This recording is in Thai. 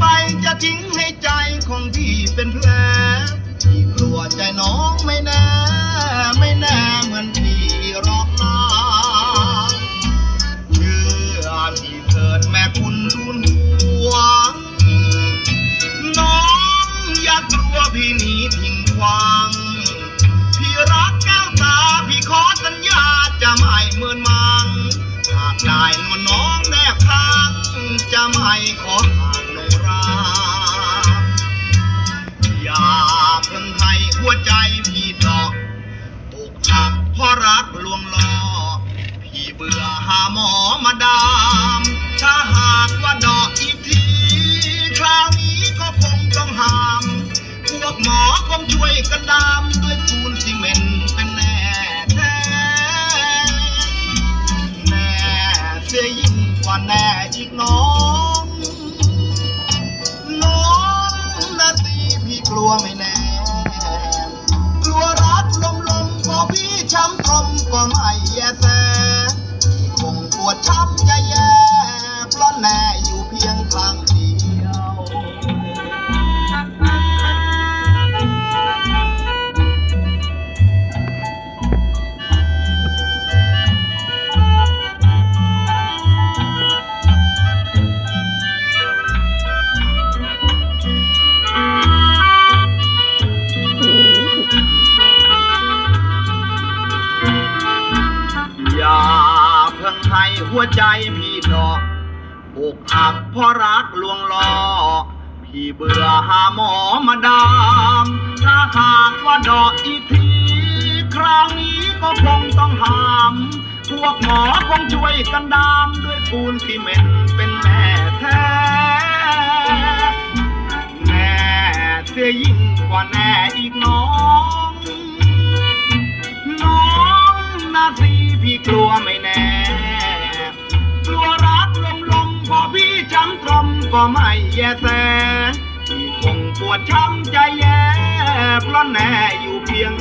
ไปจะทิ้งให้ใจของพี่เป็นแผลพี่กลัวใจน้องไม่แน่ ไม่แน่เหมือนพี่รอกนะเชื่อพี่เกิดแม่คุณรุนหัวน้องอย่ากลัวพี่หนีทิ้งควังพี่รักแก้วตาพี่ขอสัญญาจะไม่เมินมังหากได้นวลน้องแนบข้างจะไม่ขอหา ราอย่าเพิ่งให้หัวใจพี่ดอกอกหักเพราะรักลวงล้อพี่เบื่อหาหมอมาดามถ้าหากว่าดอกอีกที คราวนี้ก็คงต้องหาม พวกหมอคงช่วยกันดามด้วยปูนซีเมนต์เป็นแน่แท้แน่เสียยิ่งกว่าแน่อีกน้อำ ให้หัวใจพี่ดอกอกหักเพราะรักลวงล้อพี่เบื่อหาหมอมาดามถ้าหากว่าดอกอีกที คราวนี้ก็คงต้องหาม พวกหมอคงช่วยกันดาม ด้วยปูนซีเมนต์เป็นแม่แท้แน่เสียยิ่งกว่าแน่อีกน้อง ก็ไม่แยแสพี่คงปวดช้ำใจแย่เพราะแน่อยู่เพียง